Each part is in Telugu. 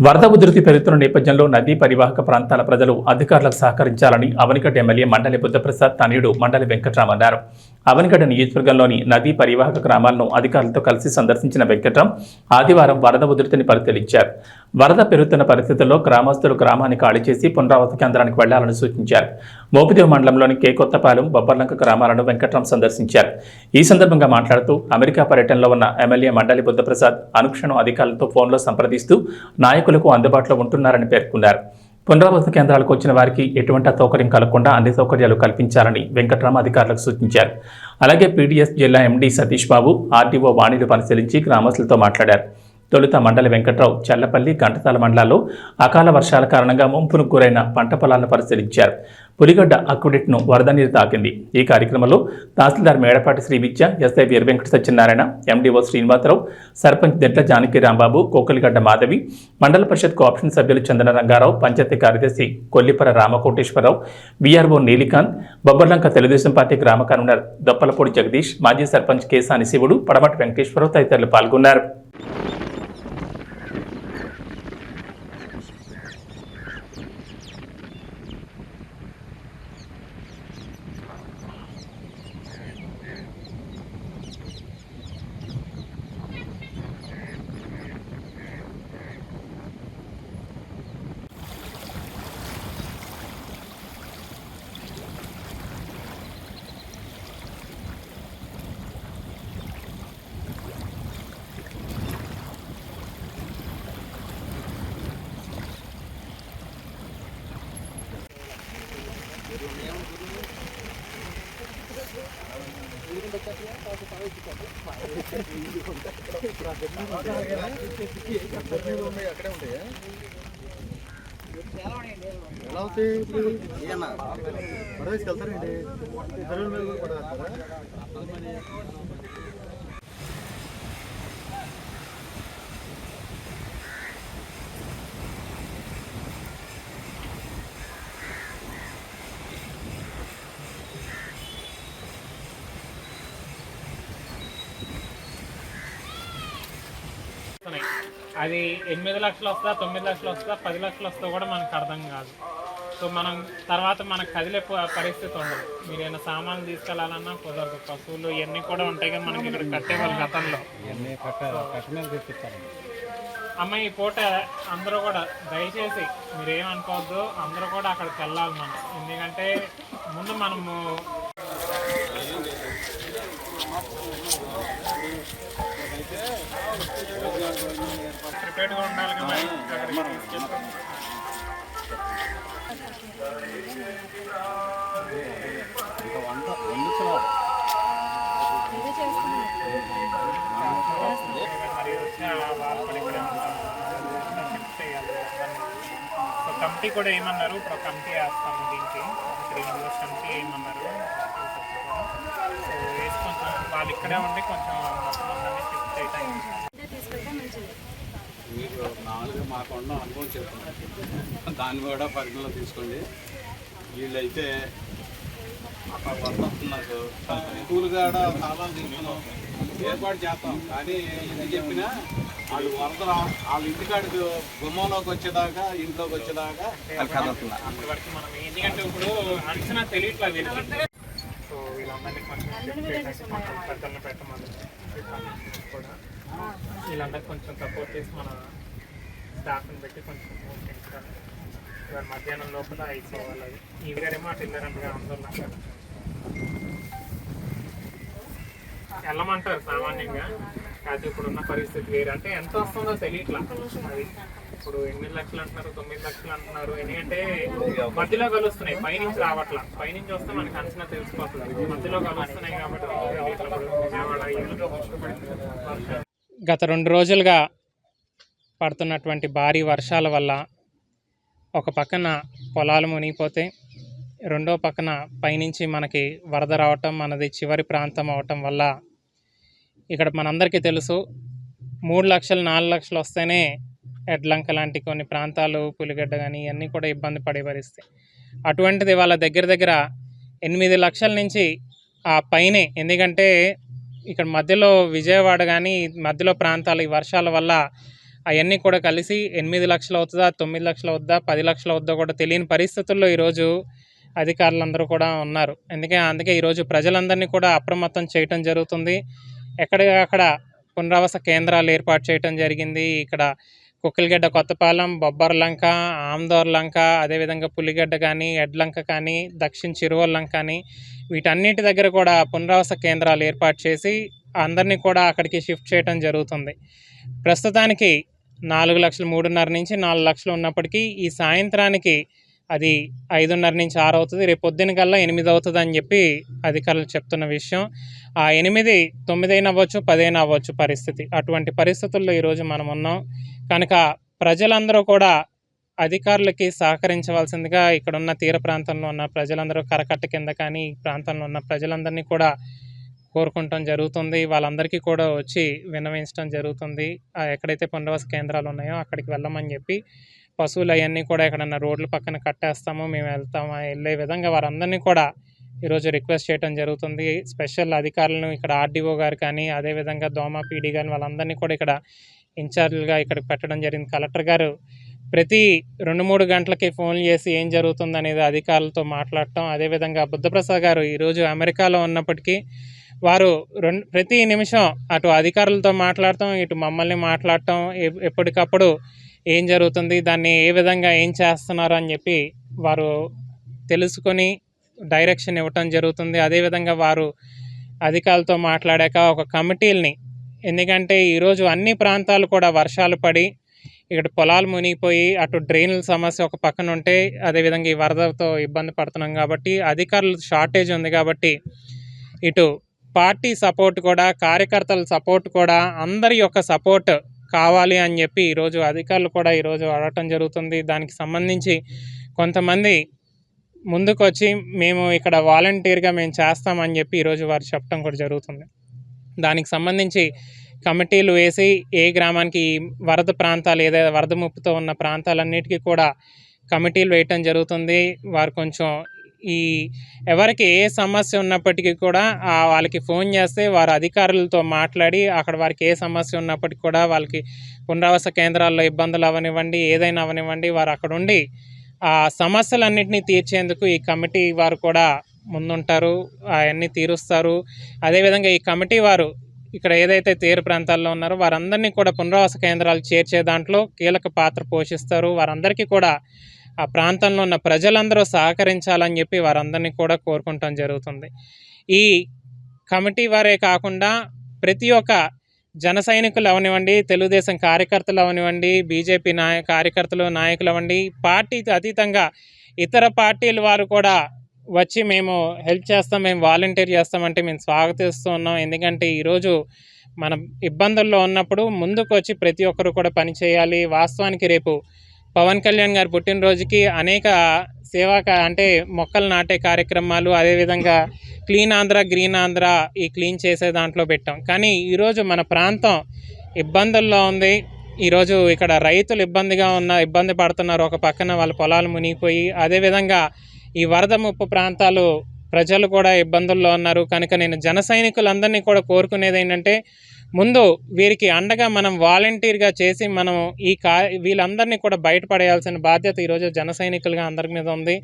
వరద ఉధృతి పెరుగుతున్న నేపథ్యంలో నదీ పరివాహక ప్రాంతాల ప్రజలు అధికారులకు సహకరించాలని అవనికట్ ఎమ్మెల్యే మండలి బుద్ధప్రసాద్ తనయుడు మండలి వెంకట్రామ్ అన్నారు అవనిగడ్డ నియోజకవర్గంలోని నదీ పరివాహక గ్రామాలను అధికారులతో కలిసి సందర్శించిన వెంకట్రామ్ ఆదివారం వరద ఉధృతిని పరిశీలించారు. వరద పెరుగుతున్న పరిస్థితుల్లో గ్రామస్తులు గ్రామాన్ని ఖాళీ చేసి పునరావాస కేంద్రానికి వెళ్ళాలని సూచించారు. మోపిదేవ్ మండలంలోని కే. కొత్తపాలెం బొబ్బర్లంక గ్రామాలను వెంకట్రామ్ సందర్శించారు. ఈ సందర్భంగా మాట్లాడుతూ అమెరికా పర్యటనలో ఉన్న ఎమ్మెల్యే మండలి బుద్ధప్రసాద్ అనుక్షణం అధికారులతో ఫోన్లో సంప్రదిస్తూ నాయకులకు అందుబాటులో ఉంటున్నారని పేర్కొన్నారు. పునరావాస కేంద్రాలకు వచ్చిన వారికి ఎటువంటి అసౌకర్యం కలగకుండా అన్ని సౌకర్యాలు కల్పించాలని వెంకట్రామ అధికారులకు సూచించారు. అలాగే పీడీఎస్ జిల్లా ఎండీ సతీష్ బాబు ఆర్డీఓ వాణిలు పరిశీలించి గ్రామస్తులతో మాట్లాడారు. తొలుత మండలి వెంకట్రావు చల్లపల్లి గంటతాల మండలాల్లో అకాల వర్షాల కారణంగా ముంపును గురైన పంట పొలాలను పరిశీలించారు. పులిగడ్డ అక్కుడిట్ను వరద నీరు తాకింది. ఈ కార్యక్రమంలో tahsildar Medapati Sri Vidya SI Veera Venkata Satyanarayana MDO Srinivasa Rao sarpanch Detla Janaki Rambabu Kokaligadda Madhavi mandal parishad co-option సభ్యులు చందన రంగారావు పంచాయతీ కార్యదర్శి కొల్లిపర రామకోటేశ్వరరావు విఆర్ఓ నీలికాంత్ బొబ్బర్లంక తెలుగుదేశం పార్టీ గ్రామ కన్వీనర్ దొప్పలపూడి జగదీష్ మాజీ సర్పంచ్ కేసాని శివుడు పడమటి వెంకటేశ్వరరావు తదితరులు పాల్గొన్నారు. ఎలా అవుతాయి? ఇప్పుడు పడవేసి వెళ్తారండి ఇద్దరు మీద కూడా పడవేస్తారా అది ఎనిమిది లక్షలు వస్తుందా తొమ్మిది లక్షలు వస్తుందా పది లక్షలు వస్తుందో కూడా మనకు అర్థం కాదు. సో మనం తర్వాత మనకు కదిలే పరిస్థితి ఉండదు. మీరు ఏమైనా సామాన్లు తీసుకెళ్ళాలన్నా కుదరదు. పశువులు ఇవన్నీ కూడా ఉంటాయి కదా మనకి ఇక్కడ కట్టేవాళ్ళు గతంలో. అమ్మ ఈ పూట అందరూ కూడా దయచేసి మీరు ఏమనుకోవద్దు అందరూ కూడా అక్కడికి వెళ్ళాలి మనం. ఎందుకంటే ముందు మనము ప్రిపేర్డ్గా ఉండాలి కదా కమిటీ కూడా ఏమన్నారు? ఇప్పుడు ఒక కమిటీ వేస్తాము దీనికి. త్రీ మెంబర్స్ కమిటీ ఏమన్నారు? సో వేసి కొంచెం వాళ్ళు ఇక్కడే ఉండి కొంచెం మొత్తం అందరినీ షిఫ్ట్ చేయటం మీకు నాలుగు మాకు ఉన్న అనుభవం చెప్తున్నాను దాన్ని కూడా పరిగణలో తీసుకోండి. వీళ్ళైతే అక్కడ వస్తున్నారు స్కూల్ కాడ చాలా తీసుకున్నాం. ఏర్పాటు చేస్తాం. కానీ ఇది చెప్పినా వాళ్ళు వరద వాళ్ళ ఇంటికాడికి గుమ్మంలోకి వచ్చేదాకా ఇంట్లోకి వచ్చేదాకా అంతవరకు మనం ఎందుకంటే ఇప్పుడు అంచనా తెలియట్లేదు సో వీళ్ళందరినీ కొంచెం పెట్టమని కూడా వీళ్ళందరూ కొంచెం సపోర్ట్ చేసి మన స్టాఫ్ని పెట్టి కొంచెం పెంచుతాను ఇవాళ మధ్యాహ్నం లోపల అయిపోవాలి అది ఈ గారేమో అటు వెళ్ళారంటగా ఆందోళన వెళ్ళమంటారు సామాన్యంగా. కాదు ఇప్పుడున్న పరిస్థితి వేరే. అంటే ఎంత వస్తుందో తెలియట్లా. అది ఇప్పుడు ఎనిమిది లక్షలు అంటున్నారు తొమ్మిది లక్షలు అంటున్నారు. ఎందుకంటే మధ్యలో కలుస్తున్నాయి. పైనుంచి రావట్లా. పైనుంచి వస్తే మనకి అంచనా తెలిసిపోతుంది. మధ్యలో కలుస్తున్నాయి కాబట్టి విజయవాడ ఇల్లు గత రెండు రోజులుగా పడుతున్నటువంటి భారీ వర్షాల వల్ల ఒక పక్కన పొలాలు మునిగిపోతే రెండో పక్కన పైనుంచి మనకి వరద రావటం మనది చివరి ప్రాంతం అవటం వల్ల ఇక్కడ మనందరికీ తెలుసు మూడు లక్షలు నాలుగు లక్షలు వస్తేనే ఎడ్లంక లాంటి కొన్ని ప్రాంతాలు పులిగడ్డ కానీ ఇవన్నీ కూడా ఇబ్బంది పడే పరిస్థితి. అటువంటిది వాళ్ళ దగ్గర దగ్గర ఎనిమిది లక్షల నుంచి ఆ పైనే. ఎందుకంటే ఇక్కడ మధ్యలో విజయవాడ కానీ మధ్యలో ప్రాంతాలు ఈ వర్షాల వల్ల అవన్నీ కూడా కలిసి ఎనిమిది లక్షలు అవుతుందా తొమ్మిది లక్షలు అవుద్దా పది లక్షలు అవుద్దా కూడా తెలియని పరిస్థితుల్లో ఈరోజు అధికారులందరూ కూడా ఉన్నారు. అందుకే అందుకే ఈరోజు ప్రజలందరినీ కూడా అప్రమత్తం చేయటం జరుగుతుంది. ఎక్కడికక్కడ పునరావాస కేంద్రాలు ఏర్పాటు చేయటం జరిగింది. ఇక్కడ కుక్కలగడ్డ కొత్తపాలెం బొబ్బర్లంక ఆమ్దోర్లంక అదేవిధంగా పులిగడ్డ కానీ ఎడ్లంక కానీ దక్షిణ చిరువల్లంక కానీ వీటన్నిటి దగ్గర కూడా పునరావాస కేంద్రాలు ఏర్పాటు చేసి అందరినీ కూడా అక్కడికి షిఫ్ట్ చేయటం జరుగుతుంది. ప్రస్తుతానికి నాలుగు లక్షలు మూడున్నర నుంచి నాలుగు లక్షలు ఉన్నప్పటికీ ఈ సాయంత్రానికి అది ఐదున్నర నుంచి ఆరు అవుతుంది రేపు పొద్దున కల్లా ఎనిమిది అవుతుంది అని చెప్పి అధికారులు చెప్తున్న విషయం. ఆ ఎనిమిది తొమ్మిదైనా అవ్వచ్చు పదైనా అవ్వచ్చు పరిస్థితి. అటువంటి పరిస్థితుల్లో ఈరోజు మనం ఉన్నాం. కనుక ప్రజలందరూ కూడా అధికారులకి సహకరించవలసిందిగా ఇక్కడున్న తీర ప్రాంతంలో ఉన్న ప్రజలందరూ కరకట్ట కింద కానీ ఈ ప్రాంతంలో ఉన్న ప్రజలందరినీ కూడా కోరుకుంటాం. జరుగుతుంది. వాళ్ళందరికీ కూడా వచ్చి విన్నవించడం జరుగుతుంది. ఎక్కడైతే పునరావాస కేంద్రాలు ఉన్నాయో అక్కడికి వెళ్ళమని చెప్పి పశువులు అవన్నీ కూడా ఎక్కడన్నా రోడ్ల పక్కన కట్టేస్తాము మేము వెళ్తాము వెళ్ళే విధంగా వారందరినీ కూడా ఈరోజు రిక్వెస్ట్ చేయడం జరుగుతుంది. స్పెషల్ అధికారులను ఇక్కడ ఆర్డీఓ గారు కానీ అదేవిధంగా దోమ పీడీ కానీ వాళ్ళందరినీ కూడా ఇక్కడ ఇన్ఛార్జ్లుగా ఇక్కడ పెట్టడం జరిగింది. కలెక్టర్ గారు ప్రతి రెండు మూడు గంటలకి ఫోన్ చేసి ఏం జరుగుతుంది అనేది అధికారులతో మాట్లాడటం అదేవిధంగా బుద్ధప్రసాద్ గారు ఈరోజు అమెరికాలో ఉన్నప్పటికీ వారు రెండు ప్రతి నిమిషం అటు అధికారులతో మాట్లాడటం ఇటు మమ్మల్ని మాట్లాడటం ఎప్పటికప్పుడు ఏం జరుగుతుంది దాన్ని ఏ విధంగా ఏం చేస్తున్నారు అని చెప్పి వారు తెలుసుకొని డైరెక్షన్ ఇవ్వటం జరుగుతుంది. అదేవిధంగా వారు అధికారులతో మాట్లాడాక ఒక కమిటీల్ని ఎందుకంటే ఈరోజు అన్ని ప్రాంతాలు కూడా వర్షాలు పడి ఇక్కడ పొలాలు మునిగిపోయి అటు డ్రైన్ల సమస్య ఒక పక్కన ఉంటే అదేవిధంగా ఈ వరదతో ఇబ్బంది పడుతున్నాం కాబట్టి అధికారులు షార్టేజ్ ఉంది కాబట్టి ఇటు పార్టీ సపోర్ట్ కూడా కార్యకర్తల సపోర్ట్ కూడా అందరి యొక్క సపోర్ట్ కావాలి అని చెప్పి ఈరోజు అధికారులు కూడా ఈరోజు అడగటం జరుగుతుంది. దానికి సంబంధించి కొంతమంది ముందుకు వచ్చి మేము ఇక్కడ వాలంటీర్గా మేము చేస్తామని చెప్పి ఈరోజు వారు చెప్పడం కూడా జరుగుతుంది. దానికి సంబంధించి కమిటీలు వేసి ఏ గ్రామానికి వరద ప్రాంతాలు ఏదైతే వరద ముప్పుతో ఉన్న ప్రాంతాలన్నిటికీ కూడా కమిటీలు వేయటం జరుగుతుంది. వారు కొంచెం ఈ ఎవరికి ఏ సమస్య ఉన్నప్పటికీ కూడా వాళ్ళకి ఫోన్ చేస్తే వారు అధికారులతో మాట్లాడి అక్కడ వారికి ఏ సమస్య ఉన్నప్పటికీ కూడా వాళ్ళకి పునరావాస కేంద్రాల్లో ఇబ్బందులు అవనివ్వండి ఏదైనా అవనివ్వండి వారు అక్కడ ఉండి ఆ సమస్యలన్నింటినీ తీర్చేందుకు ఈ కమిటీ వారు కూడా ముందుంటారు అవన్నీ తీరుస్తారు. అదేవిధంగా ఈ కమిటీ వారు ఇక్కడ ఏదైతే తీర ప్రాంతాల్లో ఉన్నారో వారందరినీ కూడా పునరావాస కేంద్రాలు చేర్చే దాంట్లో కీలక పాత్ర పోషిస్తారు. వారందరికీ కూడా ఆ ప్రాంతంలో ఉన్న ప్రజలందరూ సహకరించాలని చెప్పి వారందరినీ కూడా కోరుకుంటాం జరుగుతుంది. ఈ కమిటీ వారే కాకుండా ప్రతి ఒక్క జన సైనికులు అవనివ్వండి తెలుగుదేశం కార్యకర్తలు అవనివ్వండి బీజేపీ నాయ కార్యకర్తలు నాయకులు అవ్వండి పార్టీకి అతీతంగా ఇతర పార్టీల వారు కూడా వచ్చి మేము హెల్ప్ చేస్తాం మేము వాలంటీర్ చేస్తామంటే మేము స్వాగతిస్తూ ఉన్నాం. ఎందుకంటే ఈరోజు మనం ఇబ్బందుల్లో ఉన్నప్పుడు ముందుకు వచ్చి ప్రతి ఒక్కరు కూడా పని చేయాలి. వాస్తవానికి రేపు పవన్ కళ్యాణ్ గారు పుట్టినరోజుకి అనేక సేవా అంటే మొక్కలు నాటే కార్యక్రమాలు అదేవిధంగా క్లీన్ ఆంధ్ర గ్రీన్ ఆంధ్ర ఈ క్లీన్ చేసే దాంట్లో పెట్టాం. కానీ ఈరోజు మన ప్రాంతం ఇబ్బందుల్లో ఉంది. ఈరోజు ఇక్కడ రైతులు ఇబ్బందిగా ఉన్న ఇబ్బంది పడుతున్నారు. ఒక పక్కన వాళ్ళ పొలాలు మునిగిపోయి అదేవిధంగా ఈ వరద ముప్పు ప్రాంతాలు ప్రజలు కూడా ఇబ్బందుల్లో ఉన్నారు. కనుక నేను జన సైనికులందరినీ కూడా కోరుకునేది ఏంటంటే ముందు వీరికి అండగా మనం వాలంటీర్గా చేసి మనం ఈ కా వీళ్ళందరినీ కూడా బయటపడేయాల్సిన బాధ్యత ఈరోజు జన సైనికులుగా అందరి మీద ఉంది.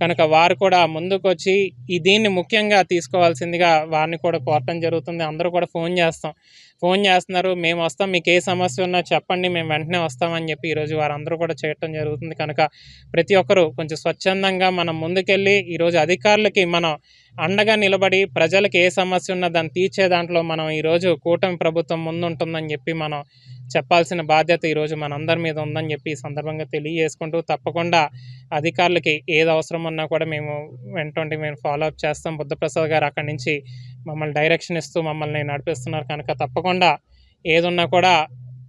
కనుక వారు కూడా ముందుకు వచ్చి ఈ దీన్ని ముఖ్యంగా తీసుకోవాల్సిందిగా వారిని కూడా కోరటం జరుగుతుంది. అందరూ కూడా ఫోన్ చేస్తాం. ఫోన్ చేస్తున్నారు. మేము వస్తాం. మీకు ఏ సమస్య ఉన్నా చెప్పండి. మేము వెంటనే వస్తామని చెప్పి ఈరోజు వారందరూ కూడా చేయటం జరుగుతుంది. కనుక ప్రతి ఒక్కరూ కొంచెం స్వచ్ఛందంగా మనం ముందుకెళ్ళి ఈరోజు అధికారులకి మనం అండగా నిలబడి ప్రజలకు ఏ సమస్య ఉన్నా దాన్ని తీర్చే దాంట్లో మనం ఈరోజు కూటమి ప్రభుత్వం ముందుంటుందని చెప్పి మనం చెప్పాల్సిన బాధ్యత ఈరోజు మనందరి మీద ఉందని చెప్పి ఈ సందర్భంగా తెలియజేసుకుంటూ తప్పకుండా అధికారులకి ఏది అవసరం ఉన్నా కూడా మేము వెంటండి మేము ఫాలో అప్ చేస్తాం. బుద్ధప్రసాద్ గారు అక్కడి నుంచి మమ్మల్ని డైరెక్షన్ ఇస్తూ మమ్మల్ని నడిపిస్తున్నారు కనుక తప్పకుండా ఏదున్నా కూడా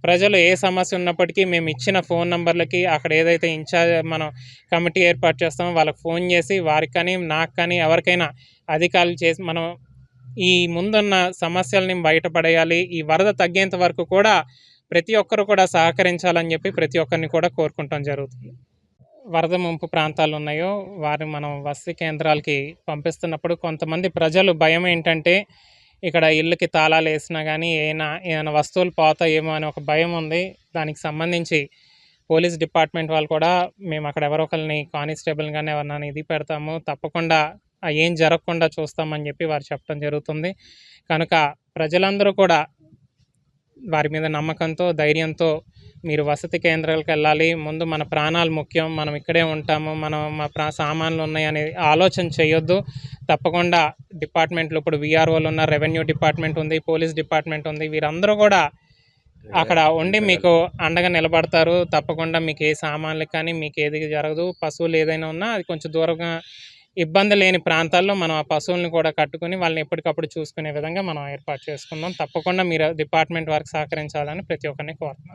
ప్రజలు ఏ సమస్య ఉన్నప్పటికీ మేము ఇచ్చిన ఫోన్ నంబర్లకి అక్కడ ఏదైతే ఇన్ఛార్జ్ మనం కమిటీ ఏర్పాటు చేస్తామో వాళ్ళకి ఫోన్ చేసి వారికి కానీ నాకు కానీ ఎవరికైనా అధికారులు చేసి మనం ఈ ముందున్న సమస్యల్ని బయటపడేయాలి. ఈ వరద తగ్గేంత వరకు కూడా ప్రతి ఒక్కరు కూడా సహకరించాలని చెప్పి ప్రతి ఒక్కరిని కూడా కోరుకుంటాం జరుగుతుంది. వరద ముంపు ప్రాంతాలు ఉన్నాయో వారిని మనం వసతి కేంద్రాలకి పంపిస్తున్నప్పుడు కొంతమంది ప్రజలు భయం ఏంటంటే ఇక్కడ ఇళ్ళకి తాళాలు వేసినా కానీ ఏమైనా ఏమైనా వస్తువులు పోతాయేమో అని ఒక భయం ఉంది. దానికి సంబంధించి పోలీస్ డిపార్ట్మెంట్ వాళ్ళు కూడా మేము అక్కడ ఎవరో ఒకరిని కానిస్టేబుల్ కానీ ఎవరినైనా ఇది పెడతాము తప్పకుండా ఏం జరగకుండా చూస్తామని చెప్పి వారు చెప్పడం జరుగుతుంది. కనుక ప్రజలందరూ కూడా వారి మీద నమ్మకంతో ధైర్యంతో మీరు వసతి కేంద్రాలకు వెళ్ళాలి. ముందు మన ప్రాణాలు ముఖ్యం. మనం ఇక్కడే ఉంటాము. మనం మా ప్రా సామాన్లు ఉన్నాయని ఆలోచన చేయొద్దు. తప్పకుండా డిపార్ట్మెంట్లు ఇప్పుడు విఆర్ఓలు ఉన్న రెవెన్యూ డిపార్ట్మెంట్ ఉంది పోలీస్ డిపార్ట్మెంట్ ఉంది. వీరందరూ కూడా అక్కడ ఉండి మీకు అండగా నిలబడతారు. తప్పకుండా మీకు ఏ సామాన్లకు కానీ మీకు ఏది జరగదు. పశువులు ఏదైనా ఉన్నా అది కొంచెం దూరంగా ఇబ్బంది లేని ప్రాంతాల్లో మనం ఆ పశువులను కూడా కట్టుకుని వాళ్ళని ఎప్పటికప్పుడు చూసుకునే విధంగా మనం ఏర్పాటు చేసుకుందాం. తప్పకుండా మీరు డిపార్ట్మెంట్ వారికి సహకరించాలని ప్రతి ఒక్కరిని కోరుతున్నాను.